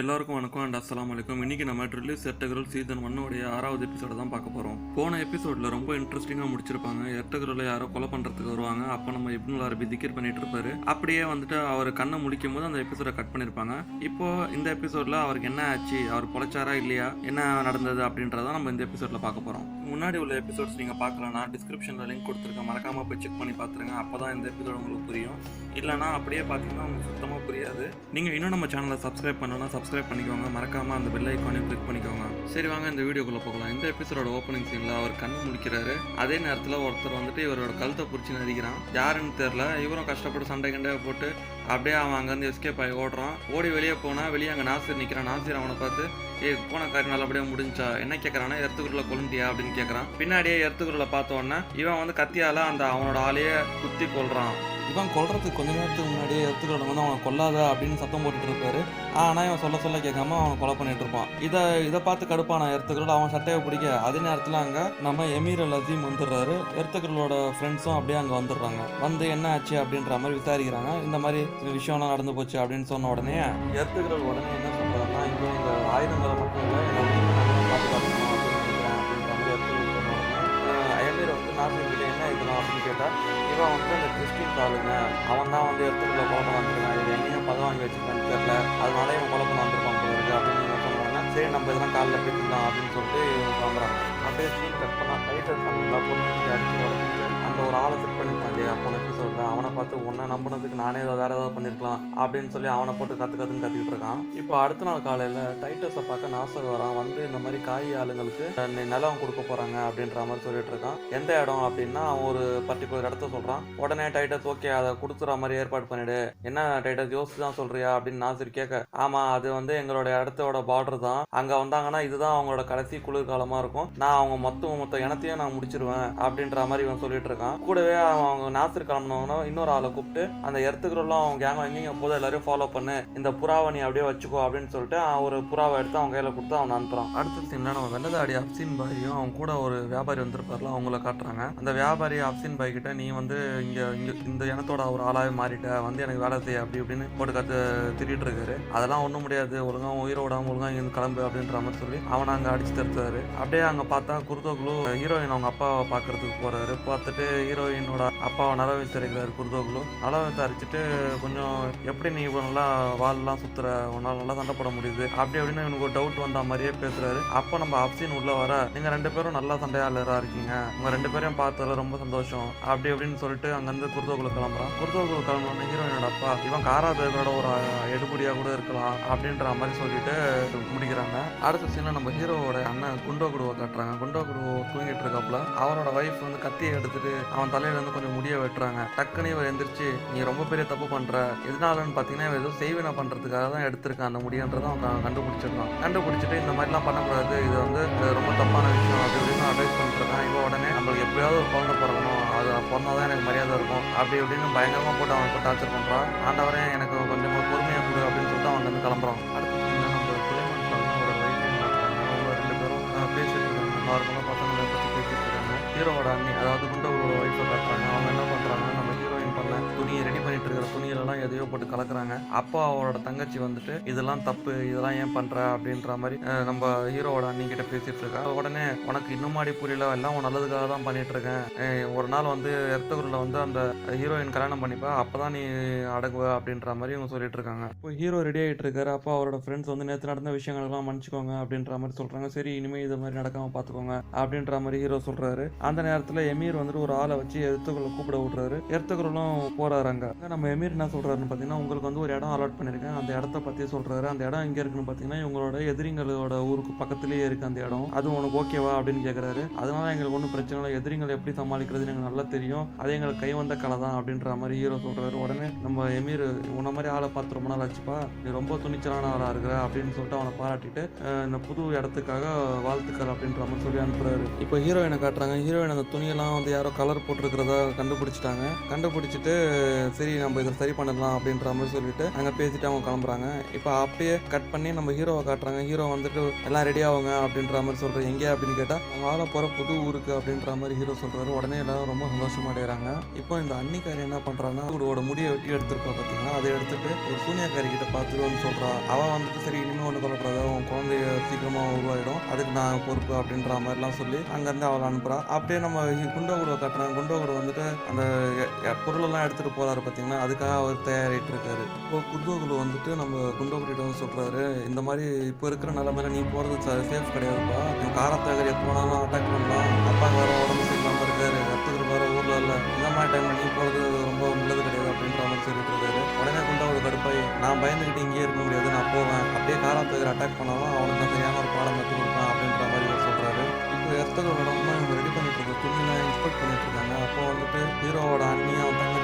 எல்லாருக்கும் வணக்கம் அண்ட் அஸ்லாம் வலைக்கம் இன்றைக்கி நம்ம ட்ரில்லி எர்டகரல் சீசன் ஒன்னோடைய ஆறாவது எபிசோட தான் பார்க்க போகிறோம் போன எபிசோடில் ரொம்ப இன்ட்ரெஸ்டிங்காக முடிச்சிருப்பாங்க. எர்டகரில் யாரோ கொலை பண்ணுறதுக்கு வருவாங்க. அப்போ நம்ம இப்னுல் அரபி திக்கர் பண்ணிட்டு இருப்பாரு. அப்படியே வந்துட்டு அவர் கண்ணை முழிக்கும் போது அந்த எபிசோடை கட் பண்ணியிருப்பாங்க இப்போ இந்த எபிசோடில் அவருக்கு என்ன ஆச்சு? அவர் பொழைச்சாரா இல்லையா? என்ன நடந்தது அப்படின்றத நம்ம இந்த எபிசோடில் பார்க்க போகிறோம் முன்னாடி உள்ள எபிசோட்ஸ் நீங்கள் பார்க்கலன்னா டிஸ்கிரிப்ஷனில் லிங்க் கொடுத்துருக்கேன் மறக்காமல் போய் செக் பண்ணி பார்த்துருங்க. அப்போ தான் இந்த எபிசோட் உங்களுக்கு புரியும். இல்லைனா அப்படியே பார்த்தீங்கன்னா உங்களுக்கு சுத்தமாக புரியாது. நீங்கள் இன்னும் நம்ம சேனலை சப்ஸ்கிரைப் பண்ணணும்னா சப்ஸ்கிரைப் பண்ணிக்கோங்க. மறக்காமல் அந்த பெல் ஐக்கானையும் கிளிக் பண்ணிக்கோங்க. சரி வாங்க இந்த வீடியோக்குள்ளே போகலாம். இந்த எபிசோட ஓப்பனிங் சீனில் அவர் கண் முடிக்கிறாரு அதே நேரத்தில் ஒருத்தர் வந்துட்டு இவரோட கழுத்தை பிடிச்சி நதிக்கிறான். யாருன்னு தெரில இவரும் கஷ்டப்பட்டு சண்டை கண்டையாக போட்டு அப்படியே அவன் அங்கேருந்து எஸ்கேப் ஆகி ஓடுறான். ஓடி வெளியே போனால் வெளியே அங்கே நாசிர் நிற்கிறான் நாசிர் அவனை பார்த்து ஏய் போன காரியம் நல்லபடியாக முடிஞ்சா? என்ன கேட்குறான்னா எர்த்துக்குள்ள கொலுண்டியா அப்படின்னு கேட்குறான் பின்னாடியே எர்த்துக்குள்ள பார்த்த உடனே இவன் வந்து கத்தியால அந்த அவனோட ஆளையே குத்தி கொல்றான். இவன் கொல்றதுக்கு கொஞ்ச நேரத்துக்கு முன்னாடியே எர்த்துக்குள்ள வந்து அவன் கொல்லாத அப்படின்னு சத்தம் போட்டுட்டு இருப்பாரு. ஆனால் இவன் சொல்ல சொல்ல கேட்காம அவன் கொலை பண்ணிட்டு இருப்பான். இதை இதை பார்த்து கடுப்பான எர்த்துக்குள்ள அவன் சட்டையை பிடிக்க அதே நேரத்தில் அங்கே நம்ம எமீர் அல் அசீம் வந்துடுறாரு. எர்த்துக்களோட ஃப்ரெண்ட்ஸும் அப்படியே அங்கே வந்துடுறாங்க. வந்து என்ன ஆச்சு அப்படின்ற மாதிரி விசாரிக்கிறாங்க. இந்த மாதிரி விஷயம்லாம் நடந்து போச்சு அப்படின்னு சொன்ன உடனே எர்த்துக்கள் உடனே என்ன சொல்றாருன்னா இப்போ இந்த ஆயுதங்களை மட்டும் இல்லை கிறிஸ்டின் ஆளுங்க அவன் தான் வந்து இடத்துக்குள்ள கொலை வந்திருக்கான். இது எங்கேயும் பதம் வாங்கி வச்சுருக்கான்னு தெரில அதனால இவன் கொலை பண்ண வந்திருப்பான் போல இருக்கு அப்படின்னு இவன் சொன்னாங்க சரி நம்ம இதெல்லாம் காலில் பேசிக்கலாம் அப்படின்னு சொல்லிட்டு இவங்க கிளம்புறாங்க அப்படியே சீன் கட் பண்ணலாம் டைட்டர் பண்ணலாம் பொண்ணு அடிச்சு அந்த ஒரு ஆளை செட் பண்ணிருப்பான் இல்லையா போன அவனை பார்த்து உன்னை நம்பினதுக்கு நானே ஏதோ வேறு ஏதாவது பண்ணிருக்கலாம் அப்படின்னு சொல்லி அவனை போட்டு கற்று கற்றுன்னு கற்றுக்கிட்டு இருக்கான். இப்போ அடுத்த நாள் காலையில் டைட்டஸை பார்க்க நாசர் வரான். வந்து இந்த மாதிரி காய் ஆளுங்களுக்கு நிலம் கொடுக்க போறாங்க அப்படின்ற மாதிரி சொல்லிட்டு இருக்கான். எந்த இடம் அப்படின்னா அவன் ஒரு பர்டிகுலர் இடத்த சொல்கிறான் உடனே டைட்டஸ் ஓகே அதை கொடுத்துற மாதிரி ஏற்பாடு பண்ணிடு. என்ன டைட்டஸ் யோசிச்சு தான் சொல்கிறியா அப்படின்னு நாசர் கேட்க ஆமாம் அது வந்து எங்களோட இடத்தோட பார்டர் தான். அங்கே வந்தாங்கன்னா இதுதான் அவங்களோட கடைசி குளிர்காலமாக இருக்கும். நான் அவங்க மொத்த மொத்த இனத்தையும் நான் முடிச்சிருவேன். அப்படின்ற மாதிரி இவன் சொல்லிட்டு இருக்கான். கூடவே அவன் அவங்க நாசர் கிளம்பினவங்க இன்னொரு ஆளை கூப்பிட்டு அந்த இடத்துக்குள்ள அவன் கேங் எங்கேயும் போதும் எல்லாரையும் ஃபாலோ பண்ணு. இந்த புறாவை நீ அப்படியே வச்சுக்கோ அப்படின்னு சொல்லிட்டு அவன் ஒரு புறாவை எடுத்து அவன் கையில கொடுத்து அவன் அனுப்புறான். அடுத்த சீன்ல நம்ம வெள்ளதாடி அப்சின் பாயும் அவன் கூட ஒரு வியாபாரி வந்திருப்பார்ல அவங்கள காட்டுறாங்க. அந்த வியாபாரி அப்சின் பாய் கிட்ட நீ வந்து இங்க இங்க இந்த இனத்தோட ஒரு ஆளாவே மாறிட்ட. வந்து எனக்கு வேலை செய்ய அப்படி இப்படின்னு போட்டு கத்து திட்டிட்டு இருக்காரு. அதெல்லாம் ஒன்றும் முடியாது. ஒழுங்கா உயிரோடாம ஒழுங்கா இங்க கிளம்பு அப்படின்ற மாதிரி சொல்லி அவனை அங்க அடிச்சு தடுத்தாரு அப்படியே அங்க பார்த்தா குருதோகுலு ஹீரோயின் அவங்க அப்பாவை பார்க்கறதுக்கு போறாரு. பார்த்துட்டு ஹீரோயினோட அப்பா அப்பாவை நல அரைக்கிறார் குருதோகுலு. நல அரைச்சிட்டு கொஞ்சம் எப்படி நீ இப்போ நல்லா வால்லாம் சுத்துற? உன்னால் நல்லா சண்டை போட முடியுது. அப்படி அப்படின்னு எனக்கு ஒரு டவுட் வந்த மாதிரியே பேசுறாரு. அப்போ நம்ம அப்சின் உள்ள வர நீங்க ரெண்டு பேரும் நல்லா சண்டையாளராக இருக்கீங்க. உங்க ரெண்டு பேரையும் பார்த்ததுல ரொம்ப சந்தோஷம். அப்படி அப்படின்னு சொல்லிட்டு அங்கேருந்து குருதோகுலு கிளம்புறான். குருதோகுலு கிளம்புன ஹீரோயினோட அப்பா இவன் காராதேவரோட ஒரு எடுபடியா கூட இருக்கலாம். அப்படின்ற மாதிரி சொல்லிட்டு முடிக்கிறாங்க. அடுத்த சீனில் நம்ம ஹீரோவோட அண்ணன் குண்டோ குடுவை காட்டுறாங்க. குண்டோ குடுவை தூங்கிட்டு இருக்காப்புல. அவனோட வைஃப் வந்து கத்தியை எடுத்துட்டு அவன் தலையில இருந்து கொஞ்சம் முடிய வெட்டுறாங்க. டக்குன்னு இவர் எந்திரிச்சு நீ ரொம்ப பெரிய தப்பு பண்ற. எதனாலன்னு பாத்தீங்கன்னா இவன் ஏதோ செய்வினை பண்றதுக்காக தான் எடுத்திருக்கான். அந்த முடியன்றதை அவன் கண்டுபிடிச்சிருக்கான் கண்டுபிடிச்சிட்டு இந்த மாதிரிலாம் பண்ணக்கூடாது. இது வந்து ரொம்ப தப்பான விஷயம். அப்படி இப்படின்னு அட்வைஸ் பண்ணிருக்கான் இவன் உடனே நம்மளுக்கு எப்படியாவது ஒரு குழந்தை பிறக்கணும். அது பிறந்தாதான் எனக்கு மரியாதை இருக்கும். அப்படி இப்படின்னு பயங்கரமா போட்டு அவன் போட்டு டார்ச்சர் பண்றான். ஆண்டவரே எனக்கு கொஞ்சம் பொறுமையா கொடு அப்படின்னு சொல்லிட்டு அவன் வந்து கிளம்புறான். அடுத்து scene நம்ம சுலைமான் அவங்க ரெண்டு பேரும் பேசிட்டு இருக்காங்க. பசங்களை பத்தி பேசிட்டு இருக்காங்க. ஹீரோவோட அண்ணி அதாவது குண்டோட ஒய்ஃபை காட்டுறாங்க அவங்க துணியை ரெடி பண்ணிட்டு இருக்கிற துணியிலலாம் எதையோ போட்டு கலக்குறாங்க. அப்போ அவரோட தங்கச்சி வந்துட்டு இதெல்லாம் தப்பு இதெல்லாம் ஏன் பண்ற? அப்படின்ற மாதிரி நம்ம ஹீரோவோட அண்ணி கிட்ட பேசிட்டு இருக்கா. உடனே உனக்கு இன்னுமாடி புரியல எல்லாம் உன் நல்லதுக்காக தான் பண்ணிட்டு இருக்கேன் ஒரு நாள் வந்து எர்த்தகுருல வந்து அந்த ஹீரோயின் கல்யாணம் பண்ணிப்பா அப்பதான் நீ அடங்குவ அப்படின்ற மாதிரி இவங்க சொல்லிட்டு இருக்காங்க. இப்போ ஹீரோ ரெடி ஆகிட்டு இருக்காரு. அப்போ அவரோட ஃப்ரெண்ட்ஸ் வந்து நேற்று நடந்த விஷயங்கள்லாம் மன்னிச்சுக்கோங்க அப்படின்ற மாதிரி சொல்றாங்க. சரி இனிமே இது மாதிரி நடக்காம பார்த்துக்கோங்க அப்படின்ற மாதிரி ஹீரோ சொல்றாரு. அந்த நேரத்தில் எமீர் வந்துட்டு ஒரு ஆளை வச்சு எர்த்துக்குள்ள கூப்பிட விட்றாரு. போ போகிறாரு அங்கே நம்ம எமீர் என்ன சொல்கிறாருன்னு பார்த்தீங்கன்னா உங்களுக்கு வந்து ஒரு இடம் அலாட் பண்ணியிருக்கேன் அந்த இடத்த பற்றி சொல்கிறாரு அந்த இடம் எங்கே இருக்குன்னு பார்த்தீங்கன்னா இவங்களோட எதிரிங்களோட ஊருக்கு பக்கத்துலேயே இருக்குது அந்த இடம். அது உனக்கு ஓகேவா அப்படின்னு கேட்குறாரு அதனால எங்களுக்கு ஒன்றும் பிரச்சனை இல்லை. எதிரிங்களை எப்படி சமாளிக்கிறதுன்னு எங்களுக்கு நல்லா தெரியும். அது எங்களுக்கு கை வந்த கலை தான் அப்படின்ற மாதிரி ஹீரோ சொல்கிறாரு உடனே நம்ம எமீர் உன்ன மாதிரி ஆளை பார்த்து ரொம்ப நாள் ஆச்சுப்பா. நீ ரொம்ப துணிச்சலான ஆளாக இருக்கிற அப்படின்னு சொல்லிட்டு அவனை பாராட்டிட்டு இந்த புது இடத்துக்காக வாழ்த்துக்கள் அப்படின்ற மாதிரி சொல்லி அனுப்புறாரு. இப்போ ஹீரோயினை காட்டுறாங்க. ஹீரோயின் அந்த துணியெல்லாம் வந்து யாரோ கலர் போட்டிருக்கிறதா கண்டுபிடிச்சிட்டாங்க. கண்டுபிடிச்சிட்டு சரி நம்ம இதை சரி பண்ணலாம் அப்படின்ற மாதிரி சொல்லிட்டு அங்கே பேசிட்டு அவங்க கிளம்புறாங்க. இப்போ அப்படியே கட் பண்ணி நம்ம ஹீரோவை காட்டுறாங்க. ஹீரோ வந்துட்டு எல்லாம் ரெடி ஆகுங்க அப்படின்ற மாதிரி சொல்கிறேன் எங்கே அப்படின்னு கேட்டால் அவங்க ஆள போகிற புது ஊருக்கு அப்படின்ற மாதிரி ஹீரோ சொல்கிறாரு உடனே எல்லாரும் ரொம்ப சந்தோஷமா அடைகிறாங்க இப்போ இந்த அன்னிக்காரி என்ன பண்ணுறாங்கன்னா அவரோட முடியை வெட்டி எடுத்துருப்பா பார்த்தீங்கன்னா அதை எடுத்துட்டு ஒரு சூனியாக்காரி கிட்ட பார்த்துருவோன்னு சொல்றா. அவன் வந்துட்டு சரி இனிமே கவலைப்படாத உன் குழந்தைய சீக்கிரமாக உருவாயிடும். அதுக்கு நான் பொறுப்பு அப்படின்ற மாதிரிலாம் சொல்லி அங்கேருந்து அவளை அனுப்புகிறான் அப்படியே நம்ம குண்டோகுடுவை காட்டுறாங்க. குண்டோகுடு வந்துட்டு அந்த பொருளெல்லாம் எடுத்துகிட்டு போகிறாரு பார்த்தீங்கன்னா அதுக்காக அவர் தயாரிட்டு இருக்காரு இப்போ குண்டோகுடு வந்துட்டு நம்ம குண்டோகுலிட்ட வந்து சொல்கிறாரு இந்த மாதிரி இப்போ இருக்கிற நிலமையில நீ போகிறது சேஃப் கிடையாதுப்பா. நீ காரத்தகர் எப்போ அட்டாக் பண்ணலாம். அப்பா வேறு உடம்பு சரியில்லாமல் இருக்காரு. ரத்துக்கு வேறு ஊரில் இல்லை. இந்த மாதிரி டைமில் நீ போகிறது ரொம்ப நல்லது கிடையாது அப்படின்ற மாதிரி சொல்லிட்டு இருக்காரு. உடனே குண்டோகுலு கடுப்பாய் நான் பயந்துக்கிட்டு இங்கேயே இருக்க முடியாது நான் போவேன். அப்படியே காரத்தகர் அட்டாக் பண்ணாலும் அவனுக்கு நான் சரியான ஒரு பாடம் கற்றுக் கொடுப்பேன் அப்படின்ற மாதிரி அவர் சொல்கிறாரு இப்போ எர்த்தகரோட இடமா பண்ணிட்டு இன்ஸ்பெக்ட் பண்ணிட்டு இருக்காங்க அப்போ வந்துட்டு ஹீரோவோட அண்ணி அவன்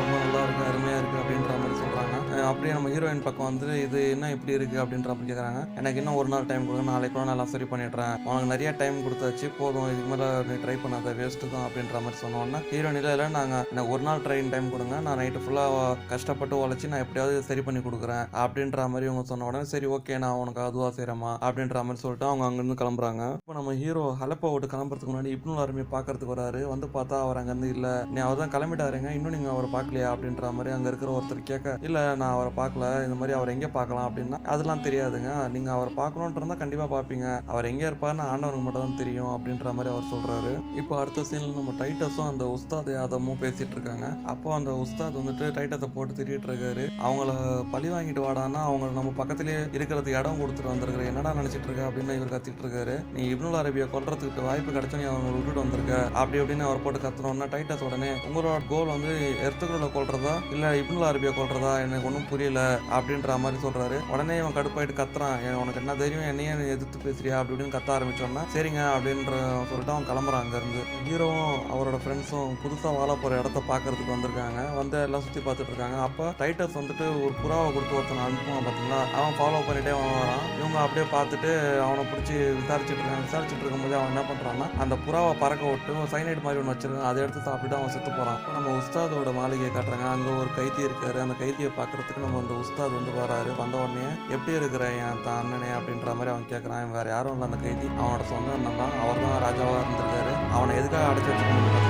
ரொம்ப நல்லா இருக்கு அருமையா இருக்கு அப்படின்ற மாதிரி சொல்றாங்க. அப்படியே நம்ம ஹீரோயின் பக்கம் வந்து இது என்ன இப்படி இருக்கு அப்படின்ற மாதிரி கேக்குறாங்க. எனக்கு இன்னும் ஒரு நாள் டைம் கொடுங்க நாளைக்கு கூட நல்லா சரி பண்ணிடுறேன். உனக்கு நிறைய டைம் கொடுத்தாச்சு போதும் இதுக்கு மேல நீ ட்ரை பண்ணாத வேஸ்ட் தான் அப்படின்ற மாதிரி சொன்னோன்னா ஹீரோ இல்லை நாங்க எனக்கு ஒரு நாள் ட்ரெயின் டைம் கொடுங்க. நான் நைட்டு ஃபுல்லா கஷ்டப்பட்டு உழைச்சி நான் எப்படியாவது சரி பண்ணி கொடுக்குறேன். அப்படின்ற மாதிரி இவங்க சொன்ன உடனே சரி ஓகே நான் உனக்கு அதுவா செய்கிறேம்மா அப்படின்ற மாதிரி சொல்லிட்டு அவங்க அங்கேருந்து கிளம்புறாங்க. இப்போ நம்ம ஹீரோ ஹலப்பா விட்டு கிளம்புறதுக்கு முன்னாடி இப்னு ஆர்மி பார்க்கறதுக்கு வராரு. வந்து பார்த்தா அவர் அங்கேருந்து இல்லை. நீ அவர் தான் கிளம்பிட்டாருங்க. இன்னும் நீங்கள் அவரை பார்க்கலையா? அப்படின்ற மாதிரி அங்கே இருக்கிற ஒருத்தர் கேட்க இல்லை நான் அவரை பார்க்கல. இந்த மாதிரி அவர் எங்கே பார்க்கலாம்? அப்படின்னா அதெல்லாம் தெரியாதுங்க. நீங்கள் அவரை பார்க்கணுன்ட்டு இருந்தால் கண்டிப்பாக பார்ப்பீங்க. அவர் எங்கே இருப்பாருன்னு ஆண்டவனுக்கு மட்டும் தான் தெரியும். அப்படின்ற மாதிரி அவர் சொல்கிறாரு இப்போ அடுத்த சீனில் நம்ம டைட்டஸும் அந்த உஸ்தாத் யாதமும் பேசிகிட்டு இருக்காங்க. அப்போ அந்த உஸ்தாத் வந்துட்டு டைட்டத்தை போட்டு திட்டிட்டு இருக்காரு. அவங்கள பழி வாங்கிட்டு வாடான்னா அவங்க நம்ம பக்கத்துலேயே இருக்கிறதுக்கு இடம் கொடுத்துட்டு வந்திருக்கிற என்னடா நினச்சிட்டு இருக்க? அப்படின்னு இவர் கத்திட்டு இருக்காரு. நீ இப்னுல் அரபியை கொல்றதுக்கு வாய்ப்பு கிடைச்சோன்னு நீ அவங்க விட்டுட்டு வந்திருக்க அப்படி அப்படின்னு அவர் போட்டு கத்துறோம்னா டைட்டஸ் உடனே உங்களோட கோல் வந்து எர்த்துக்குள்ள கொள்றதா இல்ல இப்னுல் அரபியா கொள்றதா எனக்கு ஒன்றும் புரியல அப்படின்ற மாதிரி சொல்றாரு. உடனே இவன் கடுப்பாயிட்டு கத்துறான். உனக்கு என்ன தைரியம்? என்னையே எதிர்த்து பேசுறியா? அப்படி கத்த ஆரம்பிச்சோன்னா சரிங்க அப்படின்ற சொல்லிட்டு அவன் கிளம்புறான் அங்கேருந்து. ஹீரோவும் அவரோட ஃப்ரெண்ட்ஸும் புதுசாக வாழ போகிற இடத்த பார்க்கறதுக்கு வந்திருக்காங்க. வந்து எல்லாம் சுற்றி பார்த்துட்டு இருக்காங்க. அப்போ டைட்டஸ் வந்துட்டு ஒரு புறாவை கொடுத்து ஒருத்தனை அனுப்புவான் பார்த்தீங்களா அவன் ஃபாலோ பண்ணிட்டே அவன் வரான். இவங்க அப்படியே பார்த்துட்டு அவனை பிடிச்சி விசாரிச்சுட்டு இருக்காங்க. விசாரிச்சுட்டு இருக்கும்போது அவன் என்ன பண்ணுறான்னா அந்த புறாவை பறக்க போட்டு ஒரு சைனைட் மாதிரி ஒன்று வச்சிருக்கான் அதை எடுத்து சாப்பிட்டு அவன் செத்து போகிறான் நம்ம உஸ்தாதோட மாளிகையை காட்டுறாங்க. அங்கே ஒரு கைதி இருக்காரு. அந்த கைதியை பார்க்கறதுக்கு நம்ம அந்த உஸ்தாத் வந்து வராரு. வந்த உடனே எப்படி இருக்கிற என் தான் அண்ணனே? அப்படின்ற மாதிரி அவன் கேட்குறான் இவன் வேற யாரும் இல்லை அந்த கைதி. அவனோட சொந்த அண்ணன் தான். அவர் தான் ராஜாவாக இருந்திருக்காரு. அவனை எதுக்காக அடைச்சி வச்சிருக்கணும்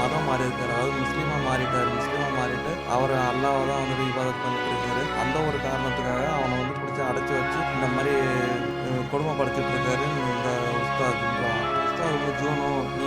மதம் மாறி இருக்காரு. அதாவது முஸ்லீமாக மாறிட்டார். முஸ்லீமாக மாறிட்டு அவர் அல்லாவை தான் வந்துட்டு இபாதத் பண்ணிட்டு இருக்காரு. அந்த ஒரு காரணத்துக்காக அவனை வந்து பிடிச்சி அடைச்சி வச்சு இந்த மாதிரி அஹ், கொடுமைப்படுத்திட்டு இருக்காரு இந்த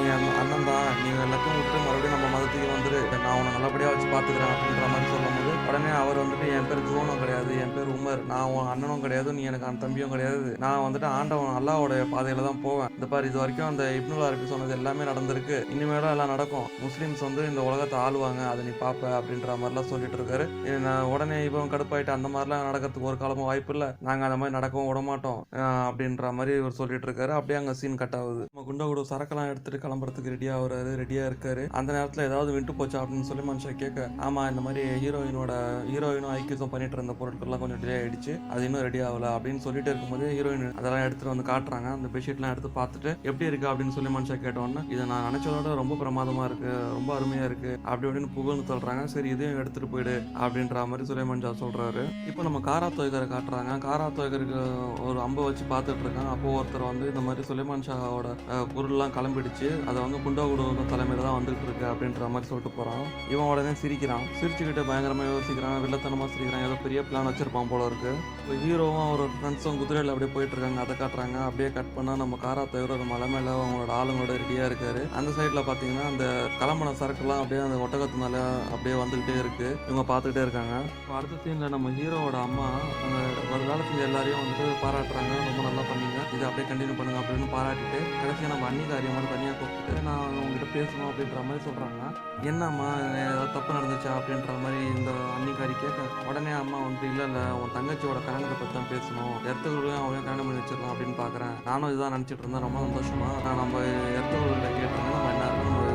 ஜூனோ அண்ணன் தான். நீங்கள் எல்லாத்தையும் விட்டு மறுபடியும் நம்ம மதத்துக்கு வந்துரு. நான் உன்னை நல்லபடியாக வச்சு பார்த்துக்கிறேன் அப்படின்ற மாதிரி சொல்லும்போது உடனே அவர் வந்துட்டு என் பேர் ஜோனும் கிடையாது. என் பேர் உமர். நான் உன் அண்ணனும் கிடையாது. நீ எனக்கு அந்த தம்பியும் கிடையாது. நான் வந்துட்டு ஆண்டவன் அல்லாவோடைய பாதையில தான் போவேன். இந்த பாரு இது வரைக்கும் அந்த இப்னுல் அரபி சொன்னது எல்லாமே நடந்திருக்கு. இனிமேலும் எல்லாம் நடக்கும். முஸ்லீம்ஸ் வந்து இந்த உலகத்தை ஆளுவாங்க. அதை நீ பார்ப்ப அப்படின்ற மாதிரிலாம் சொல்லிட்டு இருக்காரு. நான் உடனே இவன் கடுப்பாயிட்டு அந்த மாதிரிலாம் நடக்கிறதுக்கு ஒரு காலமும் வாய்ப்பு இல்லை. நாங்கள் அந்த மாதிரி நடக்கவும் விட மாட்டோம் அப்படின்ற மாதிரி இவர் சொல்லிட்டு இருக்காரு. அப்படியே அங்கே சீன் கட் ஆகுது. நம்ம குண்டா கூட சரக்கெல்லாம் எடுத்துட்டு கிளம்புறதுக்கு ரெடியாக வராரு ரெடியாக இருக்காரு. அந்த நேரத்தில் ஏதாவது விட்டு போச்சா அப்படின்னு சொல்லி மனுஷன் கேட்க ஆமாம் இந்த மாதிரி ஹீரோயினோட ஹீரோயினும் ஐக்கியம் பண்ணிட்டு இருந்த பொருட்கள்லாம் கொஞ்சம் டிலே ஆயிடுச்சு. அது இன்னும் ரெடி ஆகல அப்படின்னு சொல்லிட்டு இருக்கும்போது ஹீரோயின் அதெல்லாம் எடுத்துட்டு வந்து காட்டுறாங்க. அந்த பெட்ஷீட்லாம் எடுத்து பார்த்துட்டு எப்படி இருக்கு? அப்படின்னு சொல்லி மனுஷன் கேட்டோன்னே இதை நான் நினைச்சதோட ரொம்ப பிரமாதமா இருக்கு ரொம்ப அருமையா இருக்கு. அப்படி அப்படின்னு புகழ்ந்து சொல்றாங்க சரி இதையும் எடுத்துட்டு போயிடு அப்படின்ற மாதிரி சுலைமான் ஷா சொல்றாரு. இப்போ நம்ம காரா துவைக்கரை காட்டுறாங்க. காரா துவைக்கருக்கு ஒரு அம்பை வச்சு பார்த்துட்டு இருக்காங்க. அப்போ ஒருத்தர் வந்து இந்த மாதிரி சுலைமான் ஷாவோட பொருள்லாம் கிளம்பிடுச்சு. அதை வந்து குண்டோ குடும்ப தலைமையில் தான் வந்துகிட்டு இருக்கு அப்படின்ற மாதிரி சொல்லிட்டு போகிறான் இவன் உடனே சிரிக்கிறான். சிரிச்சுக்கிட்டு பயங்கரமாக யோசிக்கிறான். வெள்ளத்தனமாக சிரிக்கிறான். ஏதோ பெரிய பிளான் வச்சிருப்பான் போல இருக்கு. இப்போ ஹீரோவும் அவரோட ஃப்ரெண்ட்ஸும் குதிரையில் அப்படியே போயிட்டு இருக்காங்க. அதை காட்டுறாங்க. அப்படியே கட் பண்ணால் நம்ம காரா தவிர ஒரு மலை மேலே அவங்களோட ஆளுங்களோட ரெடியாக இருக்காரு. அந்த சைடில் பார்த்தீங்கன்னா அந்த கிளம்பின சரக்குலாம் அப்படியே அந்த ஒட்டகத்து மேலே அப்படியே வந்துகிட்டே இருக்கு. இவங்க பார்த்துக்கிட்டே இருக்காங்க. இப்போ அடுத்த சீனில் நம்ம ஹீரோவோட அம்மா அந்த ஒரு காலத்துக்கு எல்லாரையும் வந்துட்டு பாராட்டுறாங்க. ரொம்ப நல்லா பண்ணீங்க. இதை அப்படியே கண்டினியூ பண்ணுங்க அப்படின்னு பாராட்டிட்டு கடைசியாக நம்ம அண்ணி காரியமாக தனியாக நான் உங்ககிட்ட பேசணும் அப்படின்ற மாதிரி சொல்கிறாங்க என்னம்மா ஏதாவது தப்பு நடந்துச்சா அப்படின்ற மாதிரி இந்த அன்னிக்காரி கேட்க உடனே அம்மா வந்து இல்லை இல்லை உன் தங்கச்சியோட கல்யாணத்தை பற்றி தான் பேசணும். எர்த்தகுருவையும் அவன் கல்யாணம் பண்ணி வச்சிடலாம் அப்படின்னு பார்க்குறேன் நானும் இதுதான் நினச்சிட்டு இருந்தேன். ரொம்ப சந்தோஷமா நான் நம்ம எர்த்தகுருவில் கேட்டாங்க நம்ம என்ன இருக்குன்னு ஒரு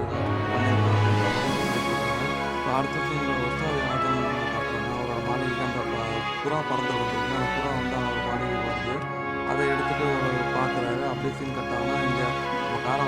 இதை அடுத்த அவரோட மாளிகைக்கு அந்த புறா பறந்து வருதுங்க அந்த புறா வந்து அவரோட மாளிகை வருது அதை எடுத்துட்டு பார்க்குறாரு அப்படியே சீன் கட்டாமல் இங்கே நம்ம காரா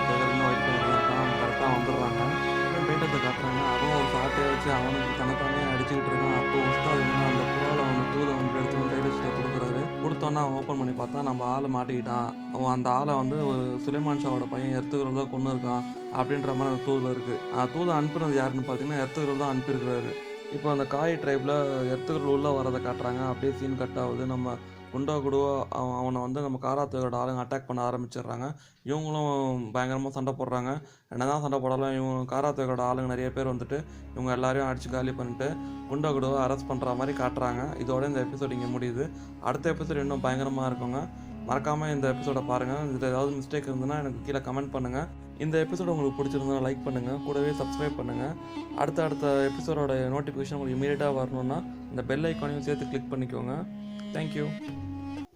அவங்க வந்துடுறாங்க அப்புறம் பேட்டத்தை காட்டுறாங்க அவன் ஒரு சாட்டையை வச்சு அவனுக்கு தனத்தானே அடிச்சுக்கிட்டு இருக்கான். அப்போ உஸ்தாத் வந்து அந்த புறாவில் அவன் தூதை வந்து எடுத்து வந்து டைலர்ஸ்ட்டை கொடுக்குறாரு. கொடுத்தோன்னா அவன் ஓப்பன் பண்ணி பார்த்தா நம்ம ஆளை மாட்டிக்கிட்டான். அவன் அந்த ஆளை வந்து ஒரு சுலைமான் ஷாவோட பையன் எடுத்துக்கிறது தான் கொண்டு இருக்கான். அப்படின்ற மாதிரி அந்த தூதில் இருக்குது அந்த தூதை அனுப்புனது யாருன்னு பார்த்தீங்கன்னா எடுத்துக்கிறது தான் அனுப்பியிருக்கிறாரு. இப்போ அந்த காய் ட்ரைப்பில் எர்த்துக்கள் உள்ளே வரதை காட்டுறாங்க. அப்படியே சீன் கட் ஆகுது. நம்ம குண்டா குடுவா அவன் அவனை வந்து நம்ம காராத்தோட ஆளுங்க அட்டாக் பண்ண ஆரம்பிச்சிடுறாங்க. இவங்களும் பயங்கரமாக சண்டை போடுறாங்க. என்ன தான் சண்டை போடாலும் இவங்க காராத்தோட ஆளுங்க நிறைய பேர் வந்துட்டு இவங்க எல்லாரையும் அடித்து காலி பண்ணிட்டு குண்டா குடுவை அரெஸ்ட் பண்ணுற மாதிரி காட்டுறாங்க. இதோட இந்த எபிசோட் இங்கே முடியுது. அடுத்த எபிசோட் இன்னும் பயங்கரமாக இருக்குங்க. மறக்காமல் இந்த எபிசோடை பாருங்கள் இதில் ஏதாவது மிஸ்டேக் இருந்ததுன்னா எனக்கு கீழே கமெண்ட் பண்ணுங்கள் இந்த எபிசோடு உங்களுக்கு பிடிச்சிருந்தா லைக் பண்ணுங்கள் கூடவே சப்ஸ்கிரைப் பண்ணுங்கள் அடுத்த அடுத்த எபிசோடோட நோட்டிஃபிகேஷன் உங்களுக்கு இமீடியட்டாக வரணுன்னா இந்த பெல் ஐக்கானையும் சேர்த்து கிளிக் பண்ணிக்கோங்க. Thank you.